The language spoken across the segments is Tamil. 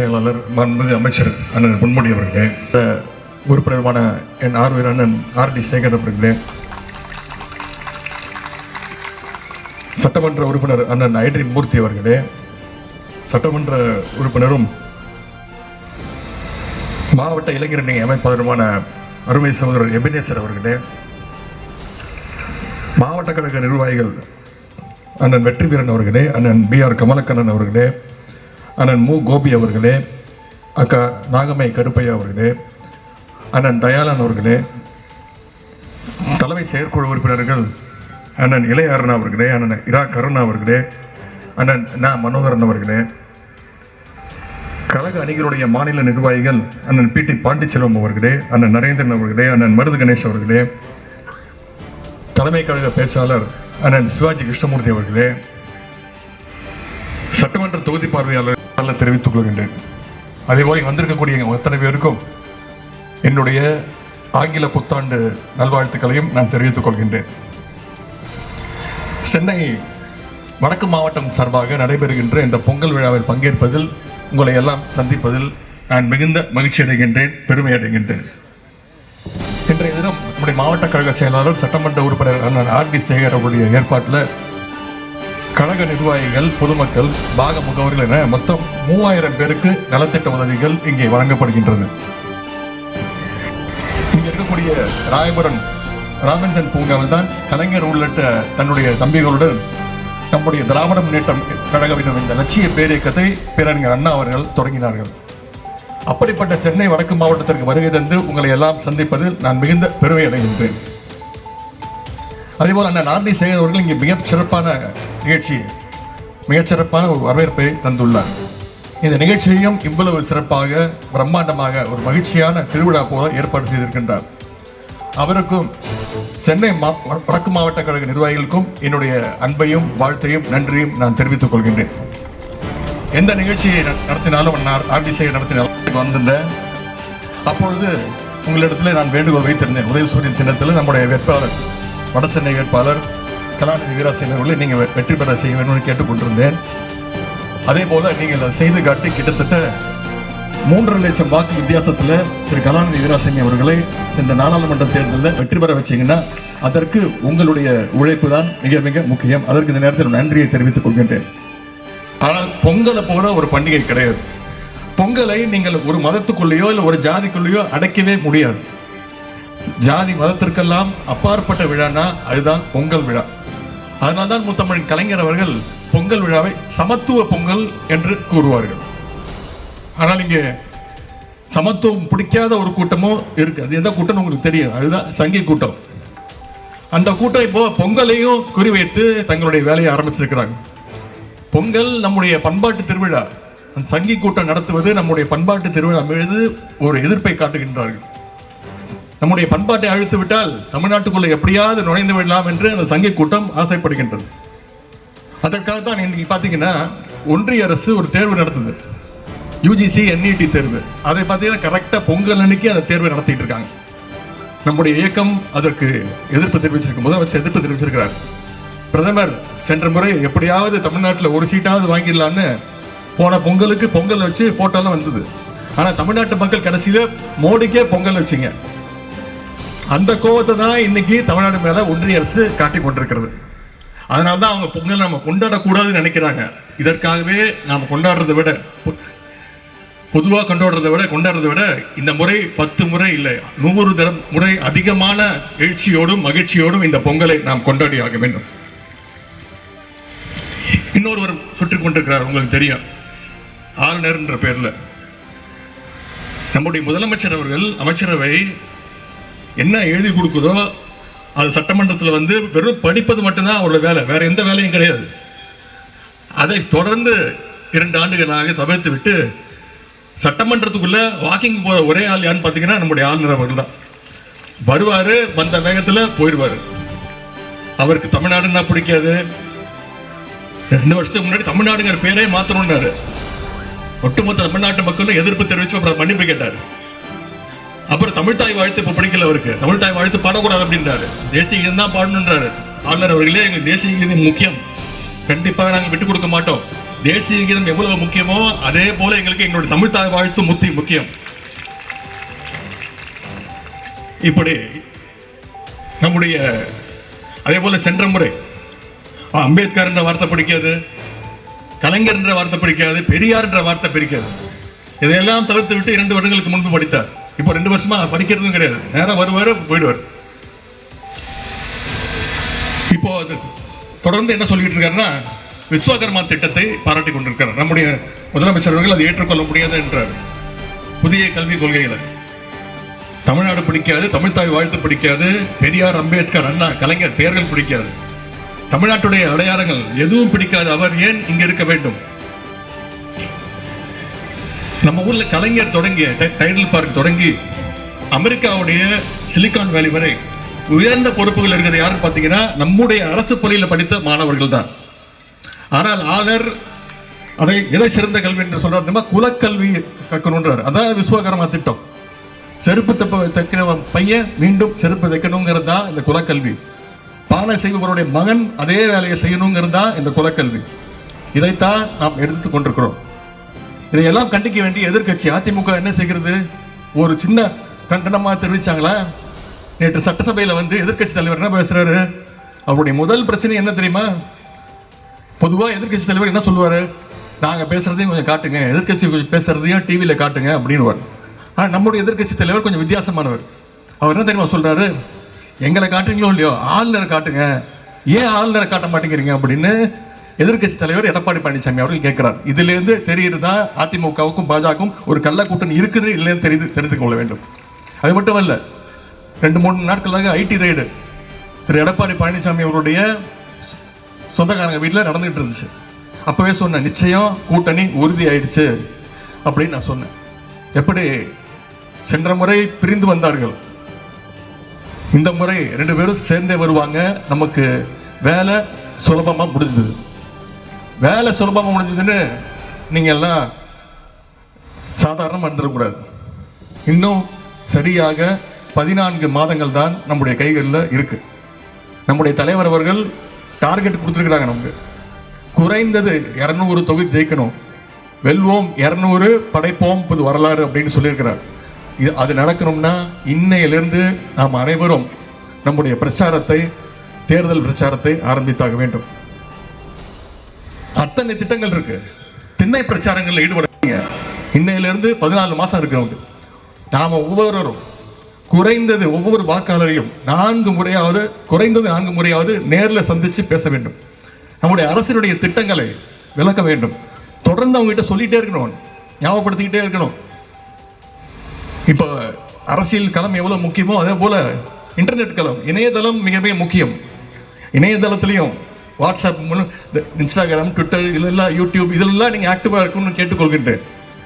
செயலாளர் மாண்புமிகு அமைச்சர் அண்ணன் பொன்முடி அவர்களே உறுப்பினருமான என் ஆர்வீர் அண்ணன் ஆர் டி சேகர் அவர்களே சட்டமன்ற உறுப்பினர் அண்ணன் ஐட்ரி மூர்த்தி அவர்களே சட்டமன்ற உறுப்பினரும் மாவட்ட இளைஞரணி அமைப்பாளருமான அருமை சகோதரர் எபினேசர் அவர்களே மாவட்ட கழக நிர்வாகிகள் அண்ணன் வெற்றி வீரன் அவர்களே அண்ணன் பி ஆர் கமலக்கண்ணன் அவர்களே அண்ணன் மு. கோபி அவர்களே அக்கா நாகமை கருப்பையா அவர்களே அண்ணன் தயாளன் அவர்களே தலைமை செயற்குழு உறுப்பினர்கள் அண்ணன் இளையரணா அவர்களே அண்ணன் இரா கருணா அவர்களே அண்ணன் நா. மனோகரன் அவர்களே கழக அணிகளுடைய மாநில நிர்வாகிகள் அண்ணன் பி. டி. பாண்டிச்செல்வம் அவர்களே அண்ணன் நரேந்திரன் அவர்களே அண்ணன் மருது கணேஷ் அவர்களே தலைமை கழக பேச்சாளர் அண்ணன் சிவாஜி கிருஷ்ணமூர்த்தி அவர்களே சட்டமன்ற தொகுதி பார்வையாளர் தெரிவித்துக் கொள்கின்றேன். அதேபோல் வந்திருக்கக்கூடிய எங்க பேருக்கும் என்னுடைய ஆங்கில புத்தாண்டு நல்வாழ்த்துக்களையும் நான் தெரிவித்துக் கொள்கின்றேன். சென்னை வடக்கு மாவட்டம் சார்பாக நடைபெறுகின்ற இந்த பொங்கல் விழாவில் பங்கேற்பதில் உங்களை எல்லாம் சந்திப்பதில் நான் மிகுந்த மகிழ்ச்சி அடைகின்றேன் பெருமை அடைகின்றேன். இன்றைய தினம் நம்முடைய மாவட்ட கழக செயலாளர் சட்டமன்ற உறுப்பினர் அண்ணன் ஆர் டி சேகர் அவருடைய ஏற்பாட்டில் கழக நிர்வாகிகள் பொதுமக்கள் பாக முகவர்கள் என மொத்தம் மூவாயிரம் பேருக்கு நலத்திட்ட உதவிகள் இங்கே வழங்கப்படுகின்றது இங்கே இருக்கக்கூடிய ராயபுரம் ராமஞ்சன் பூங்காவில் தான் கலைஞர் உள்ளிட்ட தன்னுடைய தம்பிகளுடன் நம்முடைய திராவிட முன்னேற்றம் கழகவினர் இந்த லட்சிய பேரியக்கத்தை பேரறிஞர் அண்ணா அவர்கள் தொடங்கினார்கள். அப்படிப்பட்ட சென்னை வடக்கு மாவட்டத்திற்கு வருகை தந்து உங்களை எல்லாம் சந்திப்பதில் நான் மிகுந்த பெருமை அடைகின்றேன். அதேபோல் அண்ணன் ஆர்டி சேகர் அவர்கள் இங்கே மிக சிறப்பான நிகழ்ச்சி மிகச்சிறப்பான ஒரு வரவேற்பை தந்துள்ளார். இந்த நிகழ்ச்சியையும் இவ்வளவு சிறப்பாக பிரம்மாண்டமாக ஒரு மகிழ்ச்சியான திருவிழா போல ஏற்பாடு செய்திருக்கின்றார். அவருக்கும் சென்னை மா வடக்கு மாவட்ட கழக நிர்வாகிகளுக்கும் என்னுடைய அன்பையும் வாழ்த்தையும் நன்றியும் நான் தெரிவித்துக் கொள்கின்றேன். எந்த நிகழ்ச்சியை நடத்தினாலும் நான் ஆர்டிசியை நடத்தினாலும் வந்திருந்தேன் அப்பொழுது உங்களிடத்தில் நான் வேண்டுகோள் வைத்திருந்தேன். உதயசூரியன் சின்னத்தில் நம்முடைய வேட்பாளர். வடசென்னை வேட்பாளர் கலாநிதி வீராசிங் அவர்களை நீங்கள் வெற்றி பெற செய்ய வேணும்னு கேட்டுக்கொண்டிருந்தேன். அதே போல நீங்கள் அதை செய்து காட்டி கிட்டத்தட்ட மூன்றரை லட்சம் வாக்கு வித்தியாசத்தில் திரு கலாநிதி வீராசேமி அவர்களை இந்த நாடாளுமன்ற தேர்தலில் வெற்றி பெற வச்சீங்கன்னா அதற்கு உங்களுடைய உழைப்பு தான் மிக மிக முக்கியம். அதற்கு இந்த நேரத்தில் நன்றியை தெரிவித்துக் கொள்கின்றேன். ஆனால் பொங்கலை போல ஒரு பண்டிகை கிடையாது. பொங்கலை நீங்கள் ஒரு மதத்துக்குள்ளேயோ இல்லை ஒரு ஜாதிக்குள்ளேயோ அடைக்கவே முடியாது. ஜாதி மதத்திற்கெல்லாம் அப்பாற்பட்ட விழானா அதுதான் பொங்கல் விழா. அதனால்தான் முத்தமிழின் கலைஞர் அவர்கள் பொங்கல் விழாவை சமத்துவ பொங்கல் என்று கூறுவார்கள். ஆனால் இங்கே சமத்துவம் பிடிக்காத ஒரு கூட்டமும் இருக்கு. அது எந்த கூட்டம்னு உங்களுக்கு தெரியும். அதுதான் சங்கி கூட்டம். அந்த கூட்டம் இப்போ பொங்கலையும் குறிவைத்து தங்களுடைய வேலையை ஆரம்பிச்சிருக்கிறாங்க. பொங்கல் நம்முடைய பண்பாட்டு திருவிழா. அந்த சங்கி கூட்டம் நடத்துவது நம்முடைய பண்பாட்டு திருவிழா மீது ஒரு எதிர்ப்பை காட்டுகின்றார்கள். நம்முடைய பண்பாட்டை அழித்து விட்டால் தமிழ்நாட்டுக்குள்ள எப்படியாவது நுழைந்து விடலாம் என்று அந்த சங்க கூட்டம் ஆசைப்படுகின்றது. அதற்காக தான் இன்னைக்கு பார்த்தீங்கன்னா ஒன்றிய அரசு ஒரு தேர்வு நடத்துது. யூஜிசி என்இடி தேர்வு. அதை பார்த்தீங்கன்னா கரெக்டாக பொங்கல் அன்னைக்கு அந்த தேர்வை நடத்திட்டு இருக்காங்க. நம்முடைய இயக்கம் அதற்கு எதிர்ப்பு தெரிவிச்சிருக்கு. முதலமைச்சர் எதிர்ப்பு தெரிவிச்சிருக்கிறார். பிரதமர் சென்ற முறை எப்படியாவது தமிழ்நாட்டில் ஒரு சீட்டாவது வாங்கிடலான்னு போன பொங்கலுக்கு பொங்கல் வச்சு ஃபோட்டோலாம் வந்தது. ஆனால் தமிழ்நாட்டு மக்கள் கடைசியில் மோடிக்கே பொங்கல் வச்சுங்க. அந்த கோவத்தை தான் இன்னைக்கு தமிழ்நாடு மேல ஒன்றிய அரசு காட்டி கொண்டிருக்கிறது. அதனால தான் அவங்க பொங்கல் நம்ம கொண்டாடக்கூடாதுன்னு நினைக்கிறாங்க. இதற்காகவே நாம் கொண்டாடுறதை விட பொ- கொண்டாடுறதை விட கொண்டாடுறதை விட இந்த முறை பத்து முறை இல்லை நூறு தரம் முறை அதிகமான எழுச்சியோடும் மகிழ்ச்சியோடும் இந்த பொங்கலை நாம் கொண்டாடி ஆக வேண்டும். இன்னொருவர் சுற்றி கொண்டிருக்கிறார் உங்களுக்கு தெரியும். ஆளுநர்ன்ற பேரில். நம்முடைய முதலமைச்சர் அவர்கள் அமைச்சரவை என்ன எழுதி கொடுக்குதோ அது சட்டமன்றத்தில் வந்து வெறும் படிப்பது மட்டும்தான் அவரோட வேலை. வேற எந்த வேலையும் கிடையாது. அதை தொடர்ந்து இரண்டு ஆண்டுகளாக தவிர்த்து விட்டு சட்டமன்றத்துக்குள்ள வாக்கிங் போற ஒரே ஆள் யாருன்னு பார்த்தீங்கன்னா நம்முடைய ஆளுநர் அவர்கள் தான். வருவார் வந்த வேகத்தில் போயிடுவார். அவருக்கு தமிழ்நாடுன்னா பிடிக்காது? ரெண்டு வருஷத்துக்கு முன்னாடி தமிழ்நாடுங்கிற பேரே மாத்தணும்னாரு. ஒட்டுமொத்த தமிழ்நாட்டு மக்களும் எதிர்ப்பு தெரிவிச்சு அப்புறம் மன்னிப்பு கேட்டார். அப்புறம் தமிழ்தாய் வாழ்த்து இப்போ பிடிக்கல அவருக்கு. தமிழ்தாய் வாழ்த்து பாடக்கூடாது அப்படின்றாரு. தேசிய கீதம் தான் பாடணுன்றாரு ஆளுநர் அவர்களே எங்களுக்கு தேசிய கீதம் முக்கியம். கண்டிப்பாக நாங்கள் விட்டு கொடுக்க மாட்டோம். தேசிய கீதம் எவ்வளவு முக்கியமோ அதே போல எங்களுக்கு எங்களுடைய தமிழ் தாய் வாழ்த்து முத்தி முக்கியம். இப்படி நம்முடைய அதே போல சென்ற முறை ஆ, அம்பேத்கர் என்ற வார்த்தை பிடிக்காது கலைஞர் என்ற வார்த்தை பிடிக்காது பெரியார் என்ற வார்த்தை பிடிக்காது. இதையெல்லாம் தவிர்த்து விட்டு இரண்டு வருடங்களுக்கு முன்பு படித்தார். இப்போ ரெண்டு வருஷமா படிக்கிறதும் கிடையாது. நேரம் வருவார் போயிடுவார். இப்போ அது தொடர்ந்து என்ன சொல்லிட்டு இருக்காருன்னா விஸ்வகர்மா திட்டத்தை பாராட்டி கொண்டிருக்கிறார். நம்முடைய முதலமைச்சர் அவர்கள் அதை ஏற்றுக்கொள்ள முடியாது என்றார். புதிய கல்விக் கொள்கைகளை தமிழ்நாடு பிடிக்காது தமிழ்தாய் வாழ்த்து பிடிக்காது பெரியார் அம்பேத்கர் அண்ணா கலைஞர் பெயர்கள் பிடிக்காது. தமிழ்நாட்டுடைய அடையாளங்கள் எதுவும் பிடிக்காது. அவர் ஏன் இங்கே இருக்க வேண்டும்? நம்ம ஊர்ல கலைஞர் தொடங்கிய டை- டைடல் பார்க் தொடங்கி அமெரிக்காவுடைய சிலிகான் வேலி வரை உயர்ந்த பொறுப்புகள் இருக்கிறது யாருன்னு பார்த்தீங்கன்னா நம்முடைய அரசு பள்ளியில் படித்த மாணவர்கள் தான். ஆனால் ஆளர் அதை எதை சிறந்த கல்வி என்று சொல்றாரு. குலக்கல்வி கற்கணுன்றார் அதான் விஸ்வகர்மா திட்டம். செருப்பு தப்ப தைக்கிற பையன் மீண்டும் செருப்பு தைக்கணுங்கிறது தான் இந்த குலக்கல்வி. பானை செய்பவருடைய மகன் அதே வேலையை செய்யணுங்கிறது தான் இந்த குலக்கல்வி. இதைத்தான் நாம் எடுத்துக் கொண்டிருக்கிறோம். இதையெல்லாம் கண்டிக்க வேண்டிய எதிர்க்கட்சி அதிமுக என்ன செய்கிறது? ஒரு சின்ன கண்டனமாக தெரிவிச்சாங்களா? நேற்று சட்டசபையில் வந்து எதிர்க்கட்சி தலைவர் என்ன பேசுறாரு? அவருடைய முதல் பிரச்சனை என்ன தெரியுமா? பொதுவாக எதிர்க்கட்சி தலைவர் என்ன சொல்லுவார்? நாங்கள் பேசுகிறதையும் கொஞ்சம் காட்டுங்க. எதிர்க்கட்சி கொஞ்சம் பேசுறதையும் டிவியில் காட்டுங்க அப்படின்னு ஆனால் நம்முடைய எதிர்க்கட்சி தலைவர் கொஞ்சம் வித்தியாசமானவர். அவர் என்ன தெரியுமா சொல்கிறாரு எங்களை காட்டுங்களோ இல்லையோ ஆளுநரை காட்டுங்க. ஏன் ஆளுநரை காட்ட மாட்டேங்கிறீங்க அப்படின்னு எதிர்க்கட்சி தலைவர் எடப்பாடி பழனிசாமி அவர்கள் கேட்கிறார். இதிலிருந்து தெரியுது தெரியுதுதான் அதிமுகவுக்கும் பாஜகவும் ஒரு கள்ள கூட்டணி இருக்குது இல்லைன்னு தெரிந்து தெரிந்து கொள்ள வேண்டும். அது மட்டும் அல்ல ரெண்டு மூணு நாட்களாக ஐடி ரைடு திரு எடப்பாடி பழனிசாமி அவருடைய சொந்தக்காரங்க வீட்டில் நடந்துகிட்டு இருந்துச்சு. அப்போவே சொன்னேன் நிச்சயம் கூட்டணி உறுதி ஆயிடுச்சு அப்படின்னு நான் சொன்னேன். எப்படி? சென்ற முறை பிரிந்து வந்தார்கள். இந்த முறை ரெண்டு பேரும் சேர்ந்தே வருவாங்க. நமக்கு வேலை சுலபமாக முடிஞ்சது. வேலை சுலபமாக முடிஞ்சதுன்னு நீங்கள் எல்லாம் சாதாரணமாக இருந்துடக்கூடாது. இன்னும் சரியாக பதினான்கு மாதங்கள் தான் நம்முடைய கைகளில் இருக்குது நம்முடைய தலைவர் அவர்கள் டார்கெட் கொடுத்துருக்குறாங்க நமக்கு. குறைந்தது இரநூறு தொகுதி ஜெயிக்கணும். வெல்வோம் இரநூறு படைப்போம் புது வரலாறு அப்படின்னு சொல்லியிருக்கிறார். இது அது நடக்கணும்னா இன்னையிலிருந்து நாம் அனைவரும் நம்முடைய பிரச்சாரத்தை தேர்தல் பிரச்சாரத்தை ஆரம்பித்தாக வேண்டும். அத்தனை திட்டங்கள் இருக்கு. திண்ணை பிரச்சாரங்களில் ஈடுபடுறீங்க. இன்னையிலிருந்து பதினாலு மாசம் இருக்கு நமக்கு நாம ஒவ்வொருவரும் குறைந்தது ஒவ்வொரு வாக்காளரையும் நான்கு முறையாவது குறைந்தது நான்கு முறையாவது நேரில் சந்தித்து பேச வேண்டும். நம்முடைய அரசினுடைய திட்டங்களை விளக்க வேண்டும். தொடர்ந்து அவங்க கிட்ட இருக்கணும். ஞாபகப்படுத்திக்கிட்டே இருக்கணும். இப்போ அரசியல் களம் எவ்வளவு முக்கியமோ அதே போல இன்டர்நெட் களம் இணையதளம் மிக மிக முக்கியம். இணையதளத்திலையும் வாட்ஸ்அப் மூலம் இந்த இன்ஸ்டாகிராம் ட்விட்டர் இதெல்லாம் யூடியூப் இதெல்லாம் நீங்கள் ஆக்டிவாக இருக்கணும்னு கேட்டுக்கொள்கின்றேன்.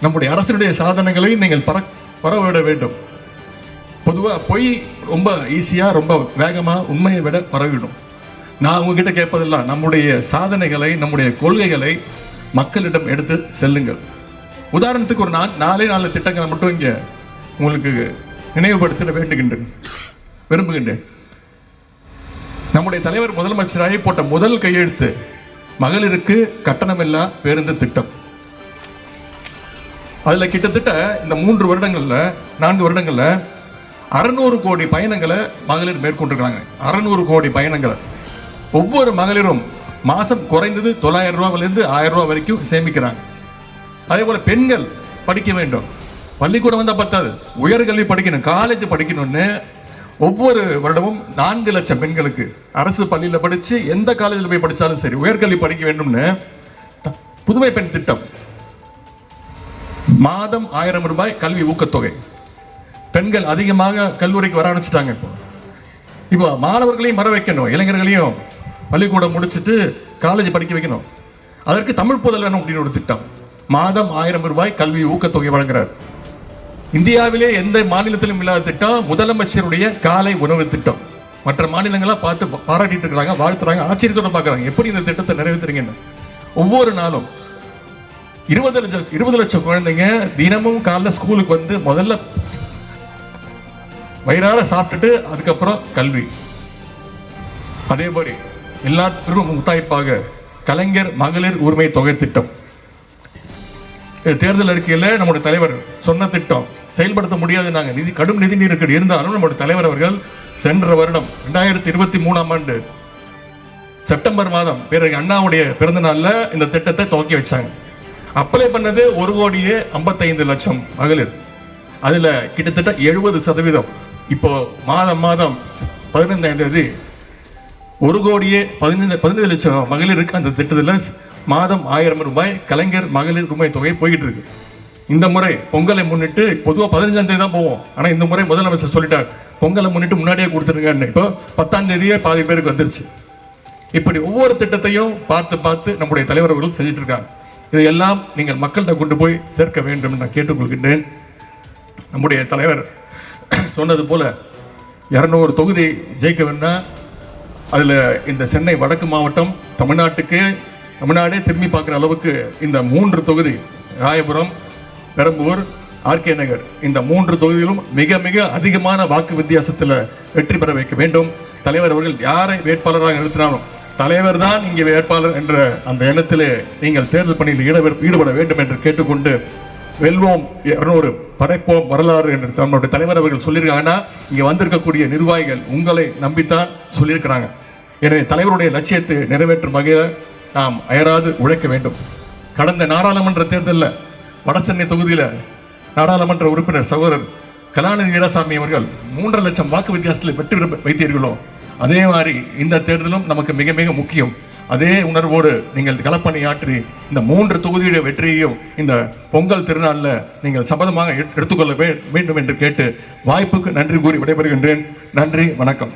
நம்முடைய அரசினுடைய சாதனங்களை நீங்கள் பர பரவிட வேண்டும். பொதுவாக பொய் ரொம்ப ஈஸியாக ரொம்ப வேகமாக உண்மையை விட பரவிடும். நான் உங்ககிட்ட கேட்பதெல்லாம் நம்முடைய சாதனைகளை நம்முடைய கொள்கைகளை மக்களிடம் எடுத்து செல்லுங்கள். உதாரணத்துக்கு ஒரு நான் நாலே நாலு திட்டங்களை மட்டும் இங்கே உங்களுக்கு நினைவுபடுத்த வேண்டுகின்றேன். விரும்புகின்றேன். நம்முடைய தலைவர் முதலமைச்சராகி போட்ட முதல் கையெழுத்து மகளிருக்கு கட்டணமில்லா பேருந்து திட்டம். அதில் கிட்டத்தட்ட இந்த மூன்று வருடங்களில் நான்கு வருடங்களில் அறுநூறு கோடி பயணங்களை மகளிர் மேற்கொண்டிருக்கிறாங்க. அறுநூறு கோடி பயணங்களை. ஒவ்வொரு மகளிரும் மாதம் குறைந்தது தொள்ளாயிரம் ரூபாவிலேருந்து ஆயிரம் ரூபா வரைக்கும் சேமிக்கிறாங்க. அதே போல் பெண்கள் படிக்க வேண்டும். பள்ளிக்கூடம் வந்தால் பத்தாது. உயர்கல்வி படிக்கணும். காலேஜ் படிக்கணும்னு ஒவ்வொரு வருடமும் நான்கு லட்சம் பெண்களுக்கு அரசு பள்ளியில படிச்சு எந்த காலேஜில் போய் படிச்சாலும் சரி உயர்கல்வி படிக்க வேண்டும்னு புதுமை பெண் திட்டம். மாதம் ஆயிரம் ரூபாய் கல்வி ஊக்கத்தொகை. பெண்கள் அதிகமாக கல்லூரிக்கு வர ஆரம்பிச்சிட்டாங்க இப்போ. இப்போ மாணவர்களையும் வர வைக்கணும் இளைஞர்களையும் பள்ளிக்கூடம் முடிச்சுட்டு காலேஜ் படிக்க வைக்கணும். அதற்கு தமிழ் புதல்வன் அப்படின்னு ஒரு திட்டம். மாதம் ஆயிரம் ரூபாய் கல்வி ஊக்கத்தொகை வழங்குறார். இந்தியாவிலே எந்த மாநிலத்திலும் இல்லாத திட்டம் முதலமைச்சருடைய காலை உணவு திட்டம். மற்ற மாநிலங்களாக பார்த்து பாராட்டிட்டு இருக்கிறாங்க வாழ்த்துறாங்க ஆச்சரியத்தோட பார்க்குறாங்க. எப்படி இந்த திட்டத்தை நிறைவேற்றுறீங்கன்னு? ஒவ்வொரு நாளும் இருபது லட்சம் இருபது லட்சம் குழந்தைங்க தினமும் காலைல ஸ்கூலுக்கு வந்து முதல்ல வயிறார சாப்பிட்டுட்டு அதுக்கப்புறம் கல்வி. அதே மாதிரி எல்லாத்துக்கும் முத்தாய்ப்பாக கலைஞர் மகளிர் உரிமை தொகை திட்டம். தேர்தல் அறிக்கையில் நம்முடைய தலைவர் சொன்ன திட்டம் செயல்படுத்த முடியாது நாங்கள் நிதி கடும் நிதி நெருக்கடி இருந்தாலும் நம்முடைய தலைவர் அவர்கள் சென்ற வருடம் ரெண்டாயிரத்தி இருபத்தி மூணாம் ஆண்டு செப்டம்பர் மாதம் பிறகு அண்ணாவுடைய பிறந்த நாள்ல இந்த திட்டத்தை துவக்கி வச்சாங்க. அப்ளை பண்ணது ஒரு கோடியே ஐம்பத்தைந்து லட்சம் மகளிர். அதுல கிட்டத்தட்ட எழுபது சதவீதம். இப்போ மாதம் மாதம் பதினைந்தாம் தேதி ஒரு கோடியே பதினைந்து பதினைந்து லட்சம் மகளிருக்கு அந்த திட்டத்தில் மாதம் ஆயிரம் ரூபாய் கலைஞர் மகளிர் உரிமை தொகை போயிட்டு இருக்கு. இந்த முறை பொங்கலை முன்னிட்டு பொதுவாக பதினஞ்சாம் தேதி தான் போவோம். ஆனால் இந்த முறை முதலமைச்சர் சொல்லிட்டார் பொங்கலை முன்னிட்டு முன்னாடியே கொடுத்துருங்கன்னு இப்போ பத்தாம் தேதியே பாதி பேருக்கு வந்துருச்சு. இப்படி ஒவ்வொரு திட்டத்தையும் பார்த்து பார்த்து நம்முடைய தலைவர்களும் செஞ்சுட்டு இருக்காங்க. இதையெல்லாம் நீங்கள் மக்கள்கிட்ட கொண்டு போய் சேர்க்க வேண்டும் நான் கேட்டுக்கொள்கின்றேன். நம்முடைய தலைவர் சொன்னது போல இரநூறு தொகுதி ஜெயிக்க வேணா அதில் இந்த சென்னை வடக்கு மாவட்டம் தமிழ்நாட்டுக்கு தமிழ்நாடே திரும்பி பார்க்குற அளவுக்கு இந்த மூன்று தொகுதி ராயபுரம் பெரம்பூர் ஆர்கே நகர் இந்த மூன்று தொகுதியிலும் மிக மிக அதிகமான வாக்கு வித்தியாசத்தில் வெற்றி பெற வைக்க வேண்டும். தலைவர் அவர்கள் யாரை வேட்பாளராக நிறுத்தினாலும் தலைவர் தான் இங்கே வேட்பாளர் என்ற அந்த எண்ணத்திலே நீங்கள் தேர்தல் பணியில் ஈடுபட ஈடுபட வேண்டும் என்று கேட்டுக்கொண்டு வெல்வோம் இரநூறு படைப்போம் வரலாறு என்று நம்மளுடைய தலைவர் அவர்கள் சொல்லியிருக்காங்கன்னா இங்கே வந்திருக்கக்கூடிய நிர்வாகிகள் உங்களை நம்பித்தான் சொல்லியிருக்கிறாங்க. எனவே தலைவருடைய லட்சியத்தை நிறைவேற்றும் வகையில் நாம் அயராது உழைக்க வேண்டும். கடந்த நாடாளுமன்ற தேர்தலில் வடசென்னை தொகுதியில் நாடாளுமன்ற உறுப்பினர் சகோதரர் கலாநிதி வீராசாமி அவர்கள் மூன்றரை லட்சம் வாக்கு வித்தியாசத்தில் வெற்றி வைத்தீர்களோ அதே மாதிரி இந்த தேர்தலும் நமக்கு மிக மிக முக்கியம். அதே உணர்வோடு நீங்கள் களப்பணியாற்றி இந்த மூன்று தொகுதியுடைய வெற்றியையும் இந்த பொங்கல் திருநாளில் நீங்கள் சபதமாக எடுத்துக்கொள்ள வேண்டும் என்று கேட்டு வாய்ப்புக்கு நன்றி கூறி விடைபெறுகின்றேன். நன்றி வணக்கம்.